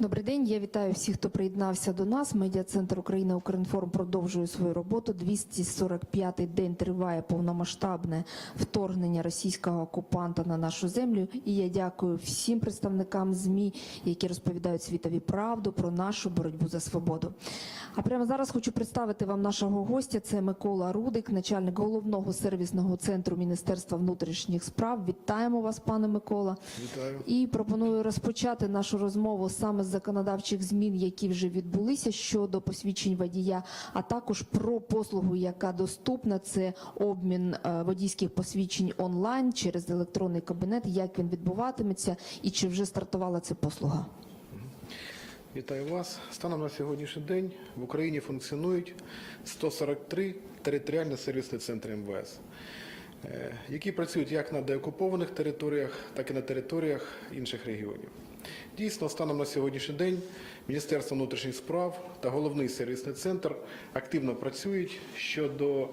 Добрий день. Я вітаю всіх, хто приєднався до нас. Медіа-центр Україна Укрінформ продовжує свою роботу. 245-й день триває повномасштабне вторгнення російського окупанта на нашу землю. І я дякую всім представникам ЗМІ, які розповідають світові правду про нашу боротьбу за свободу. А прямо зараз хочу представити вам нашого гостя. Це Микола Рудик, начальник головного сервісного центру Міністерства внутрішніх справ. Вітаємо вас, пане Микола. Вітаю. І пропоную розпочати нашу розмову саме з законодавчих змін, які вже відбулися щодо посвідчень водія, а також про послугу, яка доступна. Це обмін е, водійських посвідчень онлайн через електронний кабінет. Як він відбуватиметься, і чи вже стартувала ця послуга? Вітаю вас. Станом на сьогоднішній день в Україні функціонують 143 територіальні сервісні центри МВС, е, які працюють як на деокупованих територіях, так і на територіях інших регіонів. Дійсно, станом на сьогоднішній день Міністерство внутрішніх справ та головний сервісний центр активно працюють щодо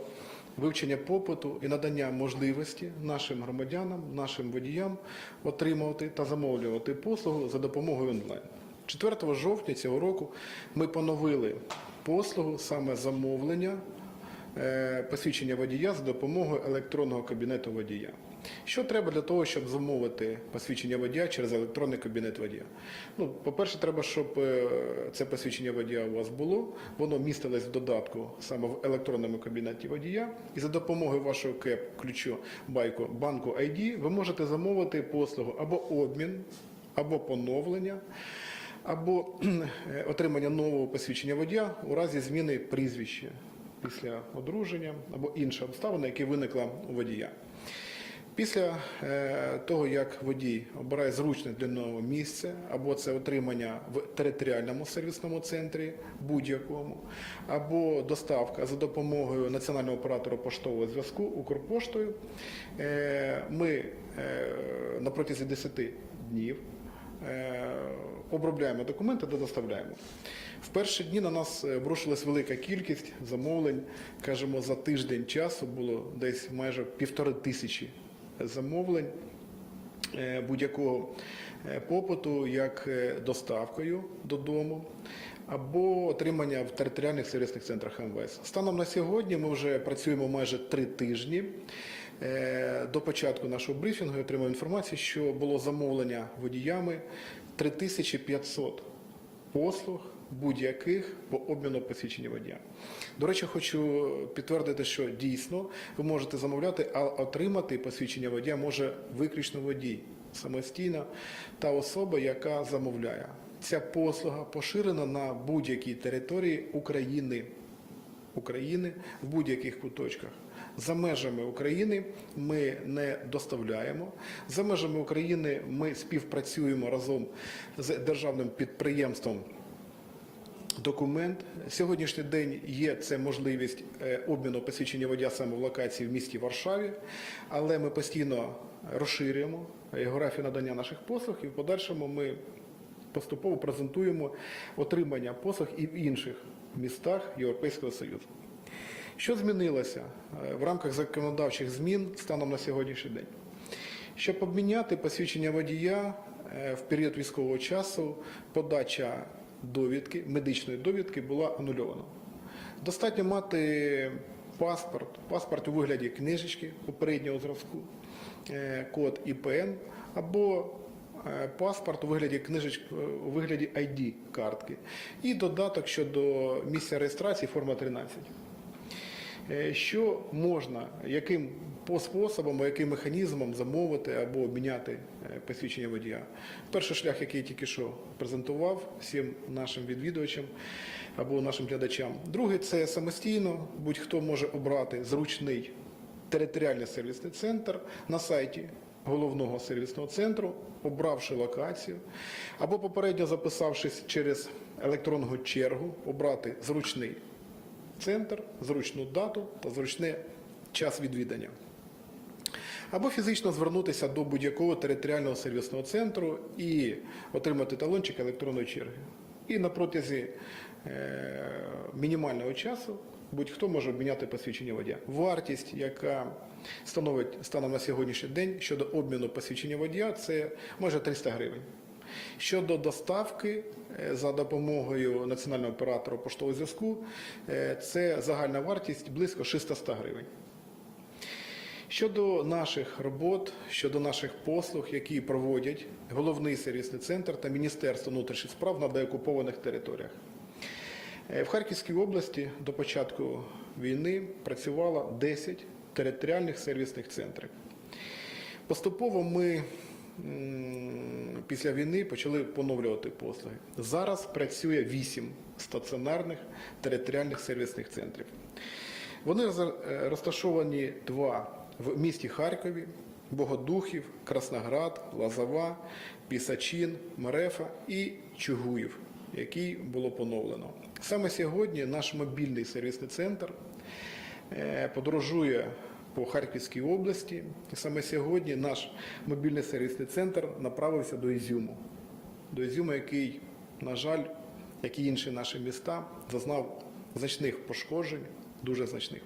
вивчення попиту і надання можливості нашим громадянам, нашим водіям отримувати та замовлювати послугу за допомогою онлайн. 4 жовтня цього року ми поновили послугу саме замовлення е, посвідчення водія за допомогою електронного кабінету водія. Що треба для того, щоб замовити посвідчення водія через електронний кабінет водія? Ну, по-перше, треба, щоб е, це посвідчення водія у вас було, воно містилось в додатку саме в електронному кабінеті водія, і за допомогою вашого КЕП ключу байку банку ID ви можете замовити послугу або обмін, або поновлення або е, отримання нового посвідчення водія у разі зміни прізвища після одруження або інша обставина, яка виникла у водія. Після е, того, як водій обирає зручне для нього місце, або це отримання в територіальному сервісному центрі будь-якому, або доставка за допомогою національного оператора поштового зв'язку Укрпоштою, е, ми е, на протязі 10 днів обробляємо документи та доставляємо. В перші дні на нас обрушилась велика кількість замовлень. Кажемо, за тиждень часу було десь майже півтори тисячі замовлень е, будь-якого е, попиту, як е, доставкою додому. Або отримання в територіальних сервісних центрах МВС. Станом на сьогодні ми вже працюємо майже три тижні. До початку нашого брифінгу я отримав інформацію, що було замовлення водіями 3500 послуг будь-яких по обміну посвідчення водія. До речі, хочу підтвердити, що дійсно ви можете замовляти, а отримати посвідчення водія може виключно водій самостійно та особа, яка замовляє. Ця послуга поширена на будь-якій території України. України в будь-яких куточках. За межами України ми не доставляємо. За межами України ми співпрацюємо разом з державним підприємством. Документ сьогоднішній день є це можливість е, обміну посвідчення водія саме в локації в місті Варшаві, але ми постійно розширюємо географію надання наших послуг і в подальшому ми поступово презентуємо отримання послуг і в інших містах Європейського Союзу. Що змінилося е, в рамках законодавчих змін станом на сьогоднішній день? Щоб обміняти посвідчення водія е, в період військового часу, подача довідки, медичної довідки була анульована. Достатньо мати паспорт, паспорт у вигляді книжечки попереднього зразку, е, код ІПН або е, паспорт у вигляді книжечки, у вигляді ID картки і додаток щодо місця реєстрації форма 13. Е, Що можна, яким по способом, яким механізмом замовити або обміняти е, посвідчення водія? Перший шлях, який я тільки що презентував всім нашим відвідувачам або нашим глядачам. Другий це самостійно, будь-хто може обрати зручний територіальний сервісний центр на сайті головного сервісного центру, обравши локацію, або попередньо записавшись через електронну чергу, обрати зручний центр, зручну дату та зручний час відвідання. Або фізично звернутися до будь-якого територіального сервісного центру і отримати талончик електронної черги. І на протязі е, мінімального часу будь-хто може обміняти посвідчення водія. Вартість, яка становить станом на сьогоднішній день щодо обміну посвідчення водія, це майже 300 гривень. Щодо доставки е, за допомогою національного оператора поштового зв'язку, е, це загальна вартість близько 600 гривень. Щодо наших робот, щодо наших послуг, які проводять головний сервісний центр та Міністерство внутрішніх справ на деокупованих територіях. Е, В Харківській області до початку війни працювало 10 територіальних сервісних центрів. Поступово ми після війни почали поновлювати послуги. Зараз працює 8 стаціонарних територіальних сервісних центрів. Вони е, розташовані два в місті Харкові, Богодухів, Красноград, Лазова, Пісачин, Мерефа і Чугуїв, який було поновлено. Саме сьогодні наш мобільний сервісний центр е, подорожує по Харківській області. І саме сьогодні наш мобільний сервісний центр направився до Ізюму. До Ізюму, який, на жаль, як і інші наші міста, зазнав значних пошкоджень, дуже значних.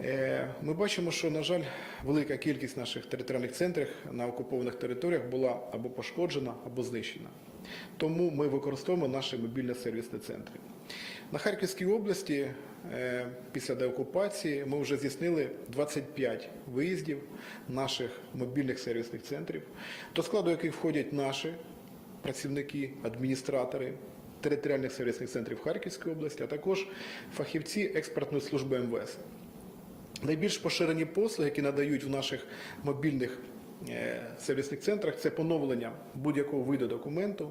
Е, Ми бачимо, що, на жаль, велика кількість наших територіальних центрів на окупованих територіях була або пошкоджена, або знищена. Тому ми використовуємо наші мобільні сервісні центри. На Харківській області е, після деокупації ми вже здійснили 25 виїздів наших мобільних сервісних центрів, до складу яких входять наші працівники, адміністратори територіальних сервісних центрів Харківської області, а також фахівці експертної служби МВС. Найбільш поширені послуги, які надають в наших мобільних сервісних центрах, це поновлення будь-якого виду документу,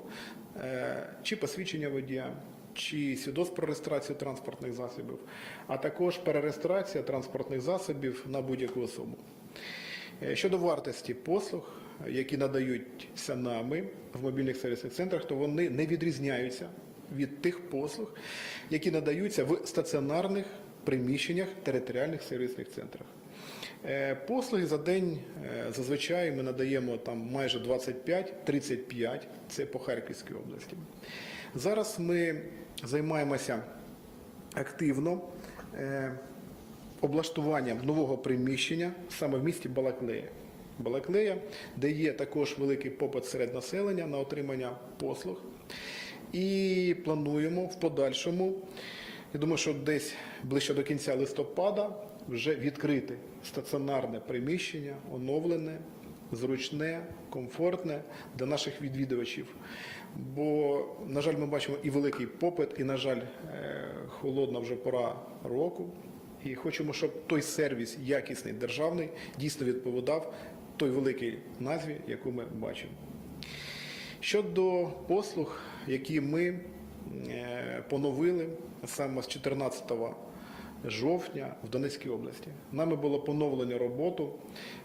е, чи посвідчення водія, чи свідоцтв про реєстрацію транспортних засобів, а також перереєстрація транспортних засобів на будь-яку особу. Е, Щодо вартості послуг, які надаються нами в мобільних сервісних центрах, то вони не відрізняються від тих послуг, які надаються в стаціонарних приміщеннях територіальних сервісних центрах. Е, Послуги за день е, зазвичай ми надаємо там майже 25-35, це по Харківській області. Зараз ми займаємося активно е, облаштуванням нового приміщення саме в місті Балаклея. Балаклея, де є також великий попит серед населення на отримання послуг. І плануємо в подальшому, я думаю, що десь ближче до кінця листопада вже відкрити стаціонарне приміщення, оновлене, зручне, комфортне для наших відвідувачів. Бо, на жаль, ми бачимо і великий попит, і, на жаль, е, холодна вже пора року. І хочемо, щоб той сервіс якісний, державний, дійсно відповідав той великій назві, яку ми бачимо. Щодо послуг, які ми е, поновили саме з 14 жовтня в Донецькій області, нами було поновлено роботу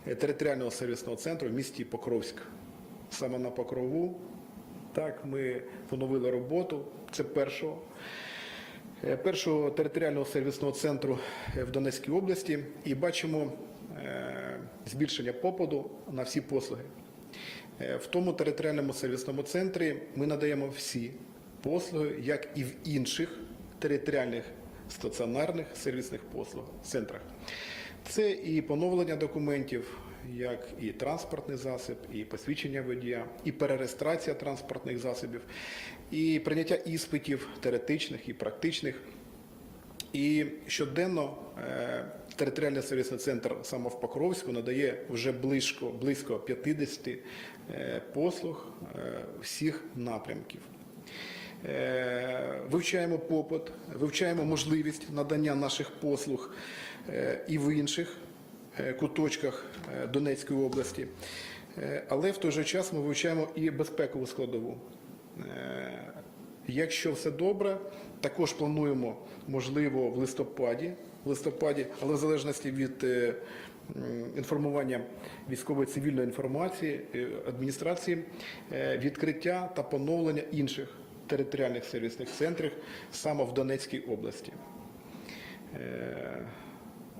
е, територіального сервісного центру в місті Покровськ. Саме на Покрову. Так, ми поновили роботу. Це першого е, першого територіального сервісного центру е, в Донецькій області і бачимо збільшення попиту на всі послуги. В тому територіальному сервісному центрі ми надаємо всі послуги, як і в інших територіальних стаціонарних сервісних послуг центрах. Це і поновлення документів, як і транспортний засіб, і посвідчення водія, і перереєстрація транспортних засобів, і прийняття іспитів теоретичних і практичних. І щоденно е, територіальний сервісний центр саме в Покровську надає вже близько, близько 50 е, послуг е, всіх напрямків. Е, Вивчаємо попит, вивчаємо можливість надання наших послуг е, і в інших е, куточках Донецької області. Але в той же час ми вивчаємо і безпекову складову. Якщо все добре, також плануємо, можливо, в листопаді, в листопаді, але в залежності від інформування військової цивільної інформації адміністрації, відкриття та поновлення інших територіальних сервісних центрів саме в Донецькій області. Е,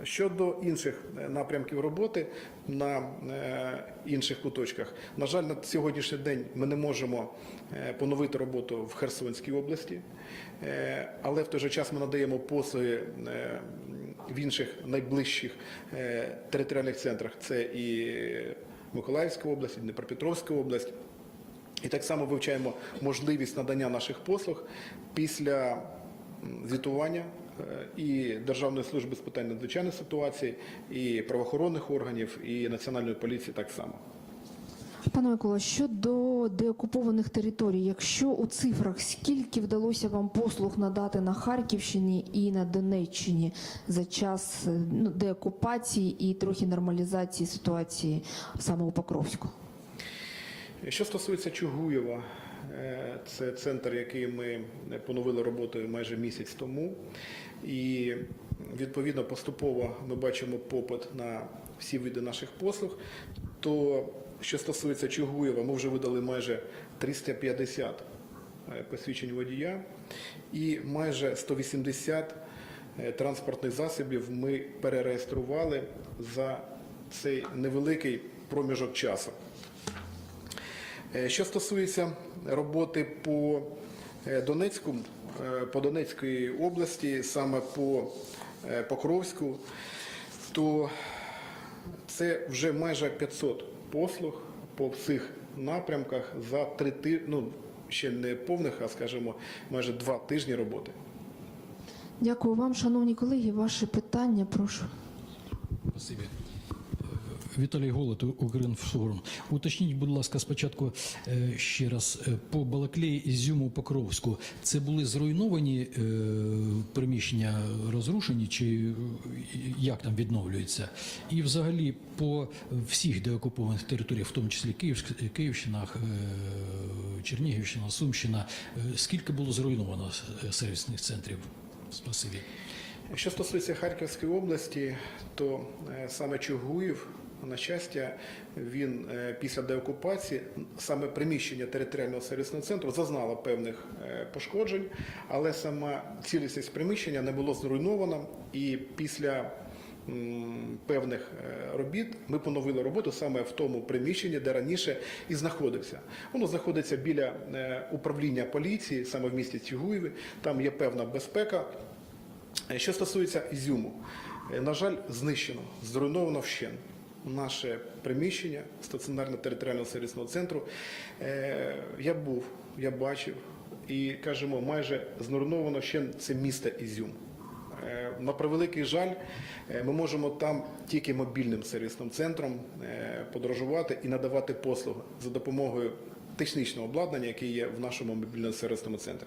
Щодо інших е, напрямків роботи на е, інших куточках, на жаль, на сьогоднішній день ми не можемо поновити роботу в Херсонській області, але в той же час ми надаємо послуги в інших найближчих територіальних центрах. Це і Миколаївська область, і Дніпропетровська область. І так само вивчаємо можливість надання наших послуг після звітування е, і Державної служби з питань надзвичайних ситуацій, і правоохоронних органів, і Національної поліції так само. Пане Микола, щодо деокупованих територій, якщо у цифрах скільки вдалося вам послуг надати на Харківщині і на Донеччині за час е, ну, деокупації і трохи нормалізації ситуації саме у Покровську? Що стосується Чугуєва, е, це центр, який ми поновили роботою майже місяць тому. І відповідно поступово ми бачимо попит на всі види наших послуг. То що стосується Чугуєва, ми вже видали майже 350 е, посвідчень водія і майже 180 е, транспортних засобів ми перереєстрували за цей невеликий проміжок часу. Е, Що стосується роботи по е, Донецьку, е, по Донецької області, саме по Покровську, то це вже майже 500 послуг по всіх напрямках за три ти- ну ще не повних, а скажімо, майже два тижні роботи. Дякую вам, шановні колеги. Ваше питання, прошу. Спасибі. Віталій Голод, Укрінформ. Уточніть, будь ласка, спочатку е, ще раз е, по Балаклеї, Ізюму, Покровську. Це були зруйновані е, приміщення, розрушені, чи як там відновлюється? І взагалі по всіх деокупованих територіях, в тому числі Київщина, е, Чернігівщина, Сумщина, скільки було зруйновано сервісних центрів? Спасибі. Що стосується Харківської області, то саме Чугуїв, на щастя, він е, після деокупації, саме приміщення територіального сервісного центру зазнало певних е, пошкоджень, але сама цілісність приміщення не було зруйновано, і після певних е, робіт ми поновили роботу саме в тому приміщенні, де раніше і знаходився. Воно знаходиться біля управління поліції, саме в місті Чугуєві. Там є певна безпека. Що стосується Ізюму, на жаль, знищено, зруйновано вщен наше приміщення стаціонарно-територіального сервісного центру. Е, Я був, я бачив і кажемо, майже зруйновано ще це місто Ізюм. Е, На превеликий жаль, е, ми можемо там тільки мобільним сервісним центром подорожувати і надавати послуги за допомогою технічного обладнання, яке є в нашому мобільному сервісному центрі.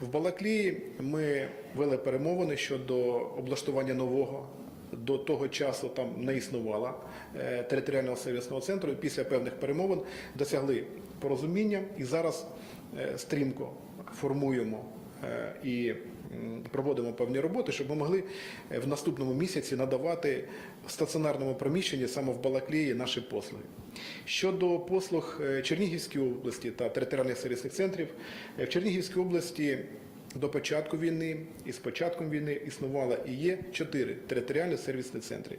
В Балаклії ми вели перемовини щодо облаштування нового. До того часу там не існувало е, територіального сервісного центру. І після певних перемовин досягли порозуміння і зараз е, стрімко формуємо е, і проводимо певні роботи, щоб ми могли в наступному місяці надавати в стаціонарному приміщенні саме в Балаклії наші послуги. Щодо послуг Чернігівської області та територіальних сервісних центрів, в Чернігівській області до початку війни і з початком війни існувало і є чотири територіальні сервісні центри.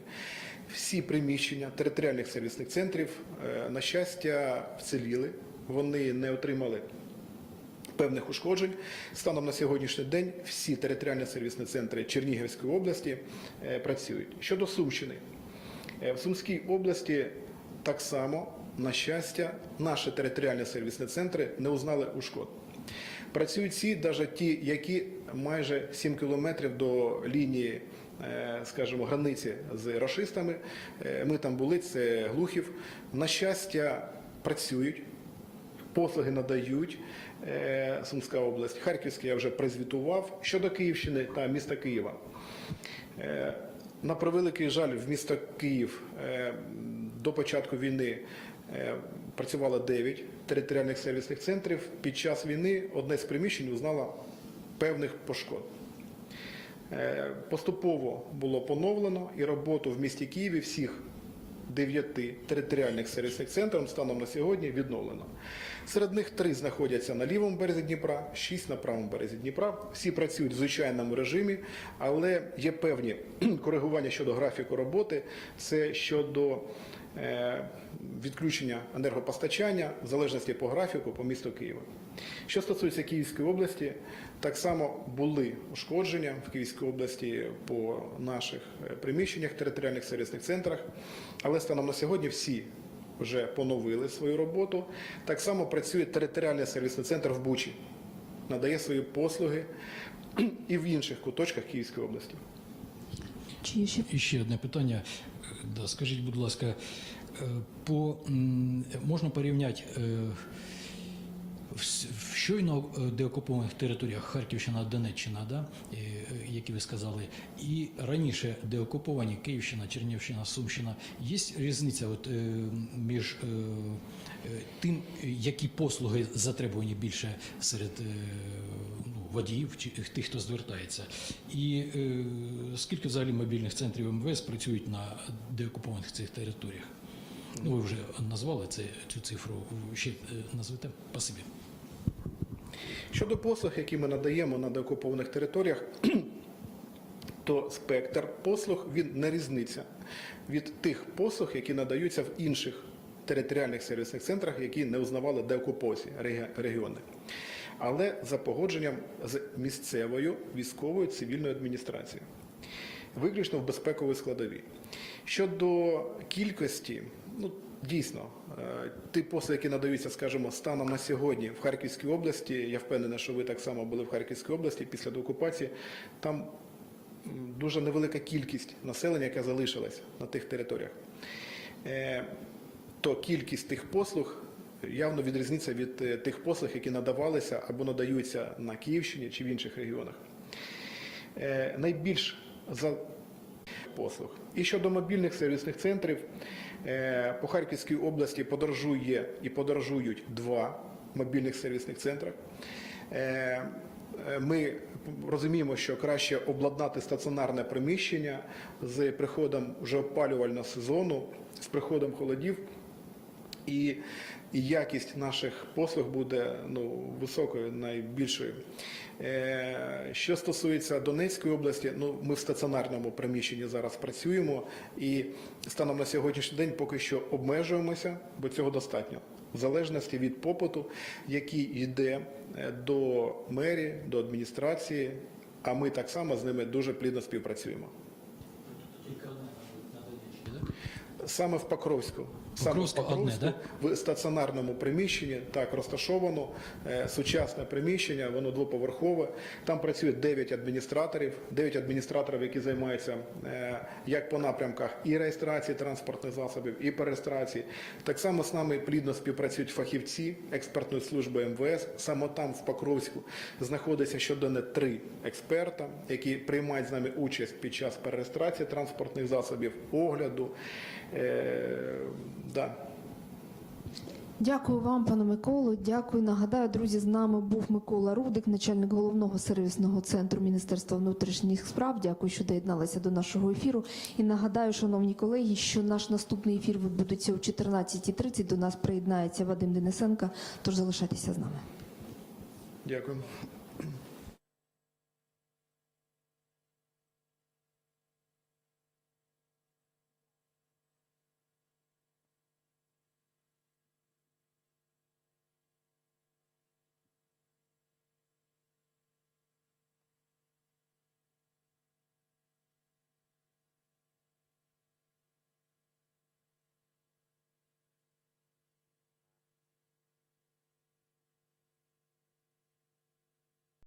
Всі приміщення територіальних сервісних центрів, е, на щастя, вціліли. Вони не отримали певних ушкоджень. Станом на сьогоднішній день всі територіальні сервісні центри Чернігівської області е, працюють. Щодо Сумщини, Е, в Сумській області так само, на щастя, наші територіальні сервісні центри не узнали ушкод. Працюють всі, навіть ті, які майже 7 кілометрів до лінії, е, скажімо, границі з рашистами. Е, Ми там були, це Глухів. На щастя, працюють, послуги надають. Е, Сумська область, Харківська я вже призвітував. Щодо Київщини та міста Києва. На превеликий жаль, в місто Київ до початку війни працювало 9 територіальних сервісних центрів. Під час війни одне з приміщень узнало певних пошкод. Е, Поступово було поновлено і роботу в місті Києві всіх дев'яти територіальних сервісних центрів станом на сьогодні відновлено. Серед них три знаходяться на лівому березі Дніпра, шість на правому березі Дніпра. Всі працюють в звичайному режимі, але є певні коригування щодо графіку роботи. Це щодо е, відключення енергопостачання в залежності по графіку по місту Києва. Що стосується Київської області, так само були ушкодження в Київській області по наших е, приміщеннях, територіальних сервісних центрах, але станом на сьогодні всі вже поновили свою роботу. Так само працює територіальний сервісний центр в Бучі, надає свої послуги і в інших куточках Київської області. Чи ще ще одне питання. Е, Да, скажіть, будь ласка, е, по, можна порівняти е, в щойно деокупованих територіях Харківщина, Донеччина, да, які ви сказали, і раніше деокуповані Київщина, Чернівщина, Сумщина. Є різниця от, між тим, які послуги затребувані більше серед водіїв чи тих, хто звертається. І е, скільки взагалі мобільних центрів МВС працюють на деокупованих цих територіях? Ну, ви вже назвали це, цю цифру. Ще е, назвете? Спасибі. Щодо послуг, які ми надаємо на деокупованих територіях, то спектр послуг він не різниця від тих послуг, які надаються в інших територіальних сервісних центрах, які не узнавали деокупації регіони. Але за погодженням з місцевою військовою цивільною адміністрацією, виключно в безпековій складовій. Щодо кількості, ну дійсно, е, ті послуги, які надаються, скажімо, станом на сьогодні в Харківській області, я впевнений, що ви так само були в Харківській області після деокупації, там дуже невелика кількість населення, яка залишилась на тих територіях. Е, То кількість тих послуг явно відрізниця від е, тих послуг, які надавалися або надаються на Київщині чи в інших регіонах. Е, Найбільш за послуг. І щодо мобільних сервісних центрів, е, по Харківській області подорожує і подорожують два мобільних сервісних центри. Ми розуміємо, що краще обладнати стаціонарне приміщення з приходом вже опалювального сезону, з приходом холодів, і, якість наших послуг буде ну, високою, найбільшою. Е, що стосується Донецької області, ну ми в стаціонарному приміщенні зараз працюємо і станом на сьогоднішній день поки що обмежуємося, бо цього достатньо. В залежності від попиту, який йде е, до мерії, до адміністрації, а ми так само з ними дуже плідно співпрацюємо. Саме в Покровську. Саме одне, Покровську, в стаціонарному приміщенні так розташовано е, сучасне приміщення, воно двоповерхове. Там працює 9 адміністраторів, 9 адміністраторів, які займаються е, як по напрямках і реєстрації транспортних засобів, і по реєстрації. Так само з нами плідно співпрацюють фахівці експертної служби МВС. Саме там, в Покровську, знаходиться щоденно три експерта, які приймають з нами участь під час перереєстрації транспортних засобів, огляду. Е, да. Дякую вам, пане Миколо. Дякую. Нагадаю, друзі, з нами був Микола Рудик, начальник головного сервісного центру Міністерства внутрішніх справ. Дякую, що доєдналися до нашого ефіру. І нагадаю, шановні колеги, що наш наступний ефір відбудеться о 14.30. До нас приєднається Вадим Денисенко. Тож залишайтеся з нами. Дякую.